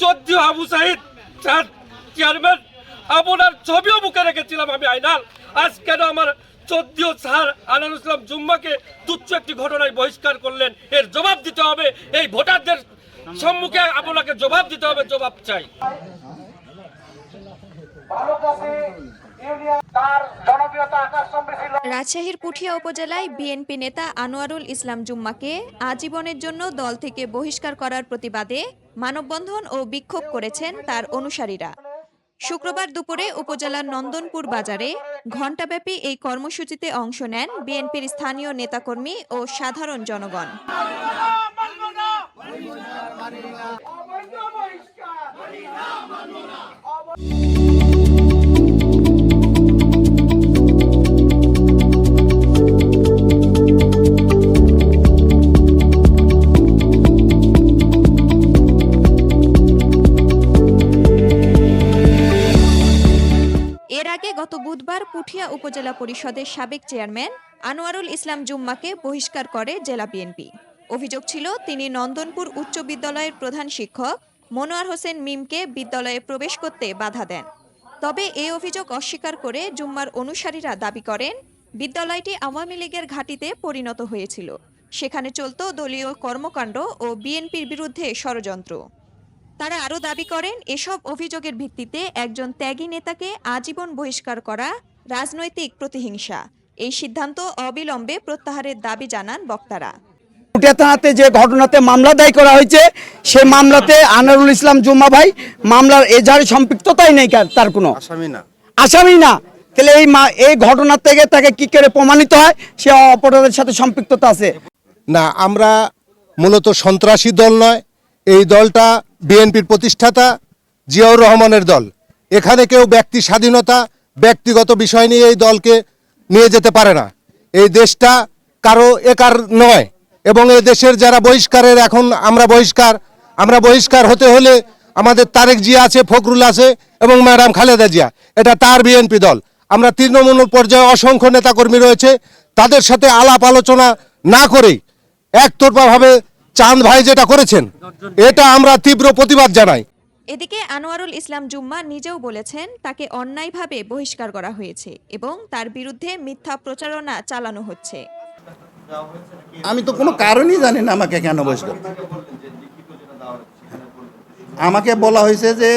চোদ্দ আবু সাহিদ চেয়ারম্যান আপনার ছবিও বুকে রেখেছিলাম আমি, আইনাল। আজ কেন আমার চোদ্দ স্যার আনারুল ইসলাম জুম্মাকে তুচ্ছ একটি ঘটনায় বহিষ্কার করলেন? এর জবাব দিতে হবে। এই ভোটারদের সম্মুখে আপনাকে জবাব দিতে হবে, জবাব চাই। রাজশাহীর পুঠিয়া উপজেলায় বিএনপি নেতা আনোয়ারুল ইসলাম জুম্মাকে আজীবনের জন্য দল থেকে বহিষ্কার করার প্রতিবাদে মানববন্ধন ও বিক্ষোভ করেছেন তার অনুসারীরা। শুক্রবার দুপুরে উপজেলার নন্দনপুর বাজারে ঘণ্টাব্যাপী এই কর্মসূচিতে অংশ নেন বিএনপির স্থানীয় নেতাকর্মী ও সাধারণ জনগণ। গত বুধবার পুঠিয়া উপজেলা পরিষদের সাবেক চেয়ারম্যান আনোয়ারুল ইসলাম জুম্মাকে বহিষ্কার করে জেলা বিএনপি। অভিযোগ ছিল, তিনি নন্দনপুর উচ্চ বিদ্যালয়ের প্রধান শিক্ষক মনোয়ার হোসেন মিমকে বিদ্যালয়ে প্রবেশ করতে বাধা দেন। তবে এ অভিযোগ অস্বীকার করে জুম্মার অনুসারীরা দাবি করেন, বিদ্যালয়টি আওয়ামী লীগের ঘাঁটিতে পরিণত হয়েছিল। সেখানে চলত দলীয় কর্মকাণ্ড ও বিএনপির বিরুদ্ধে ষড়যন্ত্র। তারা আরও দাবি করেন এসব অভিযোগের ভিত্তিতে একজন ত্যাগী নেতাকে আজীবন বহিষ্কার করা রাজনৈতিক প্রতিহিংসা। এই সিদ্ধান্ত অবিলম্বে প্রত্যাহারের দাবি জানান বক্তারা। থানাতে যে ঘটনাতে মামলা দায়ী করা হয়েছে সে মামলাতে আনারুল ইসলাম জুম্মা ভাই মামলার এজাহারে সম্পৃক্ততাই নেই কার- তার কোনো। আসামি না। আসামি না। তাহলে এই মা এই ঘটনা থেকে তাকে কি করে প্রমাণিত হয়? সে অপরাধের সাথে সম্পৃক্ততা আছে। না আমরা মূলত সন্ত্রাসী দল নয় এই দলটা বিএনপির প্রতিষ্ঠাতা জিয়াউর রহমানের দল। এখানে কেউ ব্যক্তি স্বাধীনতা, ব্যক্তিগত বিষয় নিয়ে এই দলকে নিয়ে যেতে পারে না। এই দেশটা কারও একার নয় এবং এ দেশের যারা বহিষ্কারের এখন আমরা বহিষ্কার আমরা বহিষ্কার হতে হলে আমাদের তারেক জিয়া আছে, ফখরুল আছে এবং ম্যাডাম খালেদা জিয়া। এটা তার বিএনপি দল। আমরা তৃণমূল পর্যায়ে অসংখ্য নেতাকর্মী রয়েছে। তাদের সাথে আলাপ আলোচনা না করেই একতরফাভাবে চাঁদ ভাই যেটা করেছেন এটা আমরা তীব্র প্রতিবাদ জানাই। এদিকে আনোয়ারুল ইসলাম জুম্মা নিজেও বলেছেন তাকে অন্যায়ভাবে বহিষ্কার করা হয়েছে এবং তার বিরুদ্ধে মিথ্যা প্রচারণা চালানো হচ্ছে। আমি তো কোনো কারণই জানি না আমাকে কেন বহিষ্কার। আমাকে বলা হয়েছে যে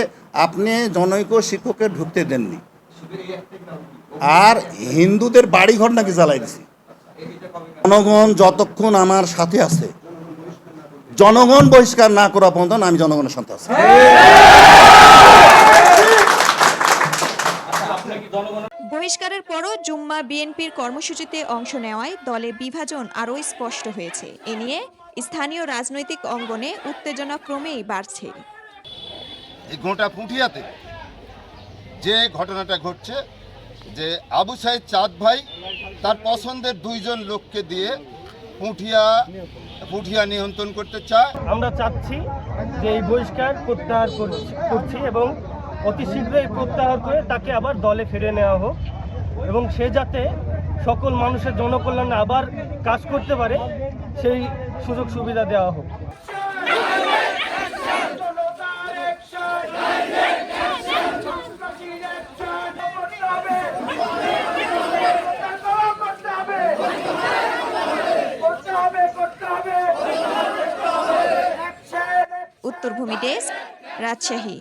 আপনি জনৈক শিক্ষককে ঢুকতে দেননি। আর হিন্দুদের বাড়িঘর নাকি জ্বালাই দিছি। জনগণ যতক্ষণ আমার সাথে আছে জনগণ বহিষ্কার না করা পর্যন্ত আমি জনগণের সাথে আছি। বহিষ্কারের পরও জুম্মা বিএনপির কর্মসূচিতে অংশ নেওয়ায় দলে বিভাজন আরও স্পষ্ট হয়েছে। এ নিয়ে স্থানীয় রাজনৈতিক অঙ্গনে উত্তেজনা ক্রমেই বাড়ছে। এই গোটা পুঁঠিয়াতে যে ঘটনাটা ঘটছে যে আবু সাইদ চাঁদ ভাই তার পছন্দের দুইজন লোককে দিয়ে পুঁঠিয়া পুঁঠিয়া নিয়ন্ত্রণ করতে চায়। আমরা চাচ্ছি যে এই বহিষ্কার প্রত্যাহার করছি এবং অতি শীঘ্রই প্রত্যাহার করে তাকে আবার দলে ফিরে নেওয়া হোক এবং সে যাতে সকল মানুষের জনকল্যাণে আবার কাজ করতে পারে, সেই সুযোগ সুবিধা দেওয়া হোক। উত্তরভূমি ডেস্ক রাজশাহী।